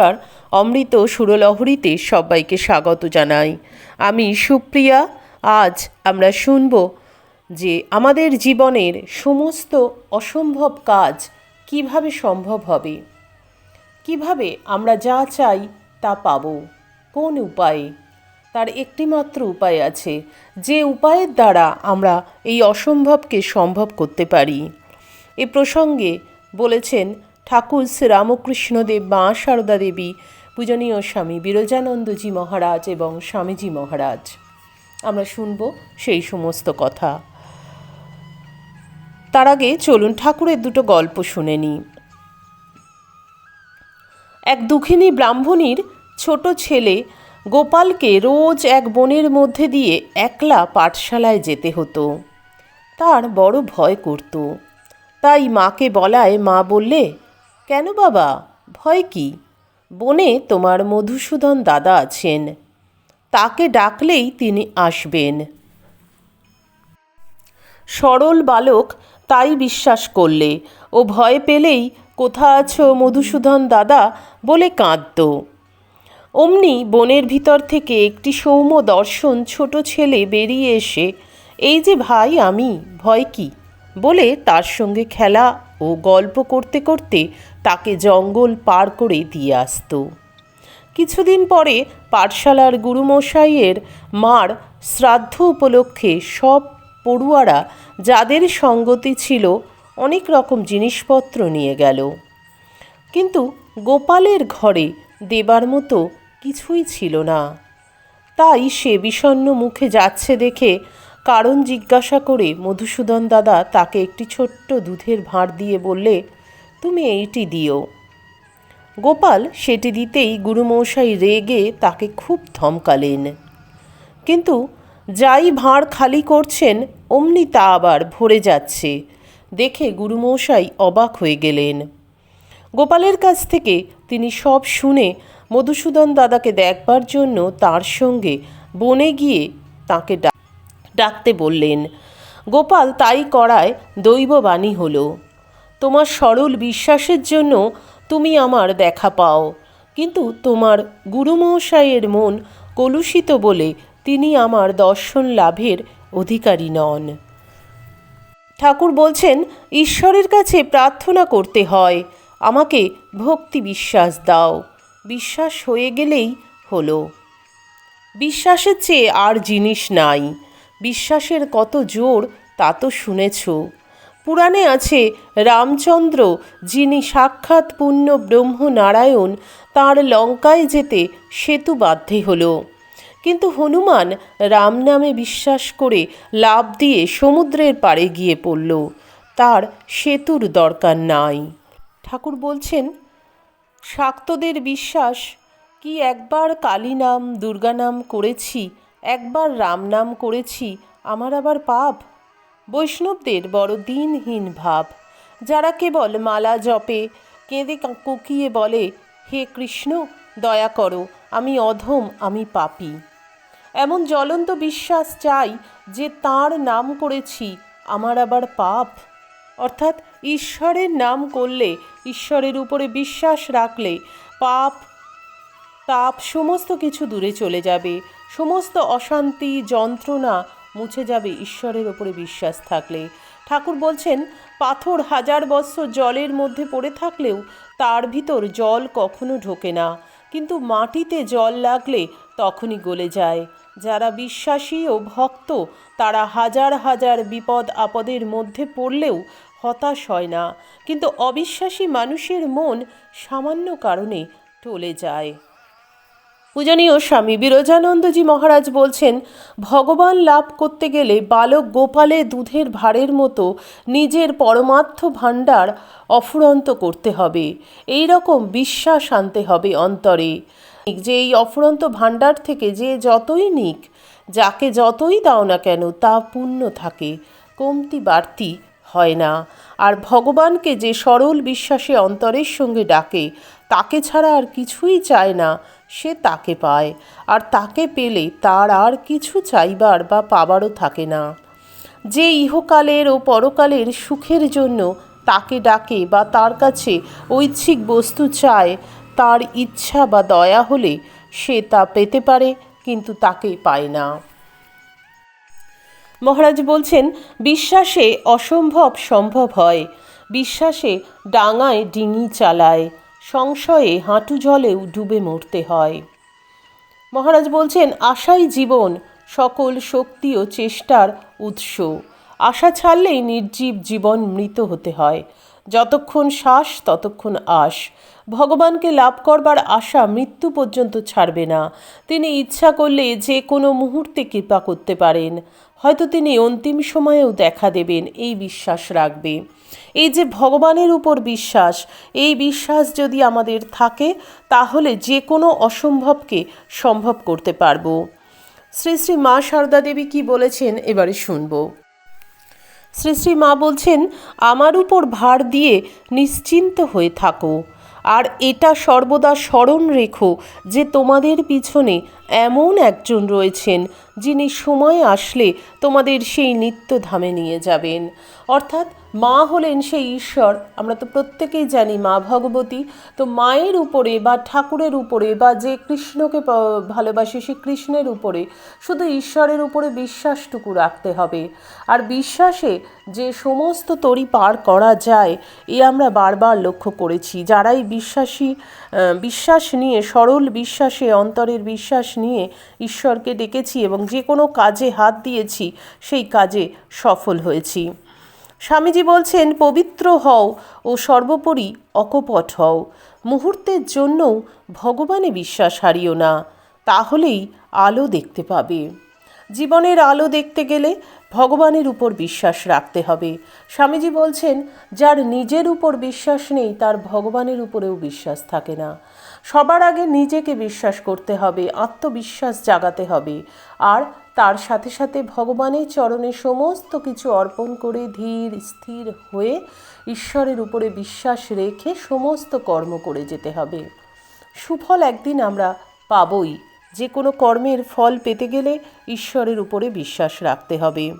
নমস্কার। অমৃত সুরলহরীতে সবাইকে স্বাগত জানাই। আমি সুপ্রিয়া। আজ আমরা শুনব যে আমাদের জীবনের সমস্ত অসম্ভব কাজ কীভাবে সম্ভব হবে? কীভাবে আমরা যা চাই তা পাব? কোন উপায়ে? তার একটিমাত্র উপায় আছে, যে উপায়ের দ্বারা আমরা এই অসম্ভবকে সম্ভব করতে পারি। এ প্রসঙ্গে বলেছেন ঠাকুর শ্রীরামকৃষ্ণদেব মা সারদা দেবী, পূজনীয় স্বামী বিরজানন্দজি মহারাজ এবং স্বামীজি মহারাজ। আমরা শুনব সেই সমস্ত কথা। তার আগে চলুন ঠাকুরের দুটো গল্প শুনে নিই। এক দুঃখিনী ব্রাহ্মণীর ছোট ছেলে গোপালকে রোজ এক বনের মধ্যে দিয়ে একলা পাঠশালায় যেতে হতো। তার বড় ভয় করত। তাই মাকে বলায় মা বললে কেন বাবা? ভয় কি? বনে তোমার মধুসূদন দাদা আছেন। তাকে ডাকলেই তিনি আসবেন। সরল বালক তাই বিশ্বাস করলে ও ভয় পেলেই কোথা আছো মধুসূদন দাদা বলে কাঁদত। অমনি বনের ভিতর থেকে একটি সৌম্য দর্শন ছোট ছেলে বেরিয়ে এসে, এই যে ভাই আমি, ভয় কি? বলে তার সঙ্গে খেলা ও গল্প করতে করতে তাকে জঙ্গল পার করে দিয়ে আসতো। কিছুদিন পরে পাঠশালার গুরুমশাইয়ের মার শ্রাদ্ধ উপলক্ষে সব পড়ুয়ারা যাদের সঙ্গতি ছিল অনেক রকম জিনিসপত্র নিয়ে গেল। কিন্তু গোপালের ঘরে দেবার মতো কিছুই ছিল না। তাই সে বিষণ্ণ মুখে যাচ্ছে দেখে কারণ জিজ্ঞাসা করে মধুসূদন দাদা তাকে একটি ছোট্ট দুধের ভাঁড় দিয়ে বললে তুমি এইটি দিও। গোপাল সেটি দিতেই গুরুমশাই রেগে তাকে খুব ধমকালেন। কিন্তু যাই ভাঁড় খালি করছেন, অমনি তা আবার ভরে যাচ্ছে, দেখে গুরুমশাই অবাক হয়ে গেলেন। গোপালের কাছ থেকে তিনি সব শুনে মধুসূদন দাদাকে দেখবার জন্য তার সঙ্গে বনে গিয়ে তাকে ডাকতে বললেন, গোপাল, তাই করায় দৈববাণী হলো। তোমার সরল বিশ্বাসের জন্য তুমি আমার দেখা পাও। কিন্তু তোমার গুরুমশাইয়ের মন কলুষিত বলে তিনি আমার দর্শন লাভের অধিকারী নন। ঠাকুর বলছেন, ঈশ্বরের কাছে প্রার্থনা করতে হয়, আমাকে ভক্তি বিশ্বাস দাও। বিশ্বাস হয়ে গেলেই হলো। বিশ্বাসের চেয়ে আর জিনিস নাই। বিশ্বাসের কত জোর তা তো শুনেছ। পুরাণে আছে, রামচন্দ্র, যিনি সাক্ষাৎ পূর্ণ ব্রহ্ম নারায়ণ, তাঁর লঙ্কায় যেতে সেতু বাধ্যে হলো। কিন্তু হনুমান রাম নামে বিশ্বাস করে লাভ দিয়ে সমুদ্রের পাড়ে গিয়ে পড়ল। তার সেতুর দরকার নাই। ঠাকুর বলছেন, শাক্তদের বিশ্বাস কি একবার কালী নাম দুর্গা নাম করেছি, একবার রাম নাম করেছি, আমার আবার পাপ? বৈষ্ণবদের বড় দিনহীন ভাব। যারা কেবল মালা জপে, কেঁদে কুকিয়ে বলে, হে কৃষ্ণ, দয়া করো, আমি অধম, আমি পাপি। এমন জ্বলন্ত বিশ্বাস চাই যে তার নাম করেছি, আমার আবার পাপ। অর্থাৎ ঈশ্বরের নাম করলে, ঈশ্বরের উপরে বিশ্বাস রাখলে, পাপ, তাপ সমস্ত কিছু দূরে চলে যাবে। সমস্ত অশান্তি, যন্ত্রণা মুছে যাবে ঈশ্বরের ওপরে বিশ্বাস থাকলে। ঠাকুর বলছেন, পাথর হাজার বৎসর জলের মধ্যে পড়ে থাকলেও তার ভিতর জল কখনো ঢোকে না। কিন্তু মাটিতে জল লাগলে তখনই গলে যায়। যারা বিশ্বাসী ও ভক্ত, তারা হাজার হাজার বিপদ আপদের মধ্যে পড়লেও হতাশ হয় না। কিন্তু অবিশ্বাসী মানুষের মন সামান্য কারণে টলে যায়। পূজনীয় স্বামী বিরজানন্দজি মহারাজ বলছেন, ভগবান লাভ করতে গেলে বালক গোপালে দুধের ভাড়ের মতো নিজের পরমার্থ ভাণ্ডার অফুরন্ত করতে হবে। এই রকম বিশ্বাস আনতে হবে অন্তরে। যে এই অফুরন্ত ভাণ্ডার থেকে যে যতই নিক, যাকে যতই দাও না কেন, তা পূর্ণ থাকে, কমতি বাড়তি হয় না। আর ভগবানকে যে সরল বিশ্বাসে অন্তরের সঙ্গে ডাকে তাকে ছাড়া আর কিছুই চায় না, সে তাকে পায়। আর তাকে পেলে তার আর কিছু চাইবার বা পাবারও থাকে না। যে ইহকালের ও পরকালের সুখের জন্য তাকে ডাকে বা তার কাছে ঐচ্ছিক বস্তু চায়, তার ইচ্ছা বা দয়া হলে সে তা পেতে পারে, কিন্তু তাকে পায় না। মহারাজ বলছেন, বিশ্বাসে অসম্ভব সম্ভব হয়। বিশ্বাসে ডাঙায় ডিঙি চালায়। সংশয়ে হাঁটু জলেও ডুবে মরতে হয়। মহারাজ বলছেন, আশাই জীবন, সকল শক্তি ও চেষ্টার উৎস। আশা ছাড়লেই নির্জীব জীবন মৃত হতে হয়। যতক্ষণ শ্বাস, ততক্ষণ আশ। ভগবানকে লাভ করবার আশা মৃত্যু পর্যন্ত ছাড়বে না। তিনি ইচ্ছা করলে যে কোনো মুহূর্তে কৃপা করতে পারেন। হয়তো তিনি অন্তিম সময়েও দেখা দেবেন, এই বিশ্বাস রাখবে। এই যে ভগবানের উপর বিশ্বাস, এই বিশ্বাস যদি আমাদের থাকে, তাহলে যে কোনো অসম্ভবকে সম্ভব করতে পারব। শ্রী শ্রী মা সারদা দেবী কি বলেছেন এবারে শুনব। শ্রী শ্রী মা বলছেন, আমার উপর ভার দিয়ে নিশ্চিন্ত হয়ে থাকো। আর এটা সর্বদা স্মরণ রেখো যে তোমাদের পিছনে এমন একজন রয়েছেন যিনি সময় আসলে তোমাদের সেই নিত্যধামে নিয়ে যাবেন। অর্থাৎ মা হলেন সেই ঈশ্বর, আমরা তো প্রত্যেকেই জানি মা ভগবতী, তো মায়ের উপরে বা ঠাকুরের উপরে বা যে কৃষ্ণকে ভালোবাসে সে কৃষ্ণের উপরে শুধু ঈশ্বরের উপরে বিশ্বাসটুকু রাখতে হবে। আর বিশ্বাসে যে সমস্ত তরি পার করা যায়, এ আমরা বারবার লক্ষ্য করেছি। যারাই বিশ্বাসী বিশ্বাস নিয়ে, সরল বিশ্বাসে, অন্তরের বিশ্বাস নিয়ে ঈশ্বরকে ডেকেছি এবং যে কোনো কাজে হাত দিয়েছি, সেই কাজে সফল হয়েছি। স্বামীজি বলছেন, পবিত্র হও ও সর্বোপরি অকপট হও। মুহূর্তের জন্যও ভগবানে বিশ্বাস হারিও না। তাহলেই আলো দেখতে পাবে। জীবনের আলো দেখতে গেলে ভগবানের উপর বিশ্বাস রাখতে হবে। স্বামীজি বলছেন, যার নিজের উপর বিশ্বাস নেই, তার ভগবানের উপরেও বিশ্বাস থাকে না। সবার আগে নিজেকে বিশ্বাস করতে হবে, আত্মবিশ্বাস জাগাতে হবে। আর তার সাথে সাথে ভগবানের চরণে সমস্ত কিছু অর্পণ করে ধীর, স্থির হয়ে ঈশ্বরের উপরে বিশ্বাস রেখে সমস্ত কর্ম করে যেতে হবে। সুফল একদিন আমরা পাবই। যে কোনো কর্মের ফল পেতে গেলে ঈশ্বরের উপরে বিশ্বাস রাখতে হবে।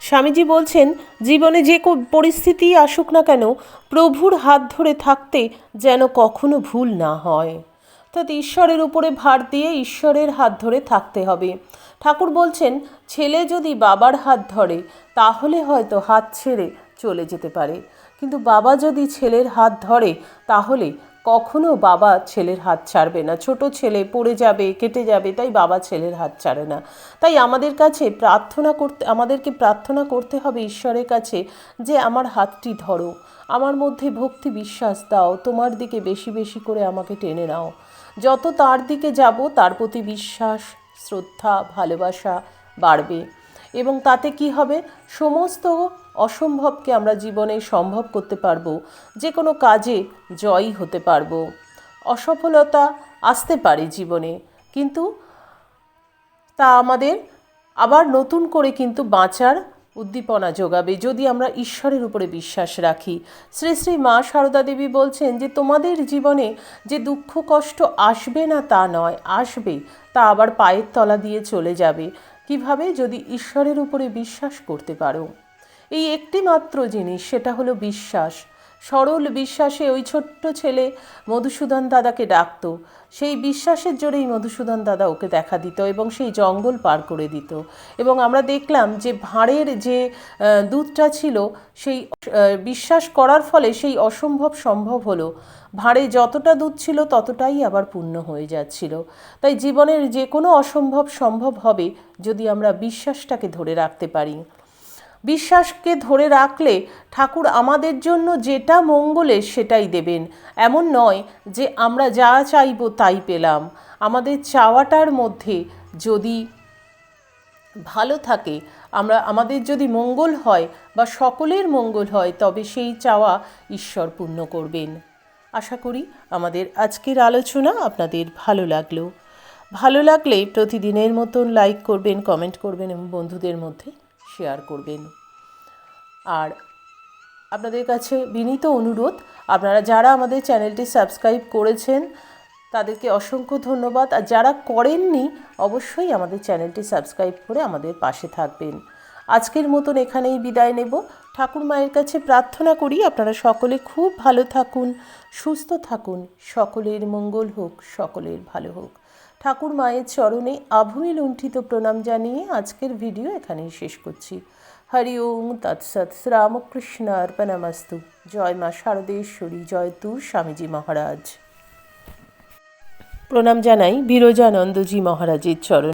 স্বামীজি বলছেন, জীবনে যে পরিস্থিতি আসুক না কেন, প্রভুর হাত ধরে থাকতে যেন কখনো ভুল না হয়। অর্থাৎ ঈশ্বরের উপরে ভার দিয়ে ঈশ্বরের হাত ধরে থাকতে হবে। ঠাকুর বলছেন, ছেলে যদি বাবার হাত ধরে, তাহলে হয়তো হাত ছেড়ে চলে যেতে পারে। কিন্তু বাবা যদি ছেলের হাত ধরে, তাহলে কখনো বাবা ছেলের হাত ছাড়বে না। ছোট ছেলে পড়ে যাবে, কেটে যাবে, তাই বাবা ছেলের হাত ছাড়ে না। তাই আমাদের কাছে প্রার্থনা করতে, আমাদেরকে প্রার্থনা করতে হবে ঈশ্বরের কাছে যে, আমার হাতটি ধরো, আমার মধ্যে ভক্তি বিশ্বাস দাও, তোমার দিকে বেশি বেশি করে আমাকে টেনে নাও। যত তার দিকে যাব, তার প্রতি বিশ্বাস, শ্রদ্ধা, ভালোবাসা বাড়বে। এবং তাতে কি হবে? সমস্ত অসম্ভবকে আমরা জীবনে সম্ভব করতে পারব, যে কোনো কাজে জয়ী হতে পারব। অসফলতা আসতে পারে জীবনে, কিন্তু তা আমাদের আবার নতুন করে কিন্তু বাঁচার উদ্দীপনা যোগাবে যদি আমরা ঈশ্বরের উপরে বিশ্বাস রাখি। শ্রী শ্রী মা সারদা দেবী বলছেন যে, তোমাদের জীবনে যে দুঃখ কষ্ট আসবে না তা নয়, আসবে, তা আবার পায়ের তলা দিয়ে চলে যাবে। কীভাবে? যদি ঈশ্বরের উপরে বিশ্বাস করতে পারো। এই একটি মাত্র জিনিস, সেটা হলো বিশ্বাস। সরল বিশ্বাসে ওই ছোট্ট ছেলে মধুসূদন দাদাকে ডাকতো। সেই বিশ্বাসের জোরেই মধুসূদন দাদা ওকে দেখা দিত এবং সেই জঙ্গল পার করে দিত। এবং আমরা দেখলাম যে ভাঁড়ের যে দুধটা ছিল, সেই বিশ্বাস করার ফলে সেই অসম্ভব সম্ভব হলো। ভাঁড়ে যতটা দুধ ছিল ততটাই আবার পূর্ণ হয়ে যাচ্ছিল। তাই জীবনের যে কোনো অসম্ভব সম্ভব হবে যদি আমরা বিশ্বাসটাকে ধরে রাখতে পারি। বিশ্বাসকে ধরে রাখলে ঠাকুর আমাদের জন্য যেটা মঙ্গলের সেটাই দেবেন। এমন নয় যে আমরা যা চাইব তাই পেলাম। আমাদের চাওয়াটার মধ্যে যদি ভালো থাকে, আমরা, আমাদের যদি মঙ্গল হয় বা সকলের মঙ্গল হয়, তবে সেই চাওয়া ঈশ্বর পূর্ণ করবেন। আশা করি আমাদের আজকের আলোচনা আপনাদের ভালো লাগল। ভালো লাগলে প্রতিদিনের মতন লাইক করবেন কমেন্ট করবেন এবং বন্ধুদের মধ্যে শেয়ার করবেন। আর আপনাদের কাছে বিনীত অনুরোধ, আপনারা যারা আমাদের চ্যানেলটি সাবস্ক্রাইব করেছেন, তাদেরকে অসংখ্য ধন্যবাদ। আর যারা করেননি, অবশ্যই আমাদের চ্যানেলটি সাবস্ক্রাইব করে আমাদের পাশে থাকবেন। আজকের মতন এখানেই বিদায় নেব। ঠাকুর মায়ের কাছে প্রার্থনা করি, আপনারা সকলে খুব ভালো থাকুন, সুস্থ থাকুন, সকলের মঙ্গল হোক, সকলের ভালো হোক। ঠাকুর মায়ের চরণে আভূমি লুণ্ঠিত প্রণাম জানিয়ে আজকের ভিডিও এখানেই শেষ করছি। হরি ওম তৎসৎ শ্রীরামকৃষ্ণ অর্পণামাস্তু। জয় মা শারদেশ্বরী, জয় তু স্বামীজি মহারাজ। প্রণাম জানাই বিরজানন্দজি মহারাজের চরণ।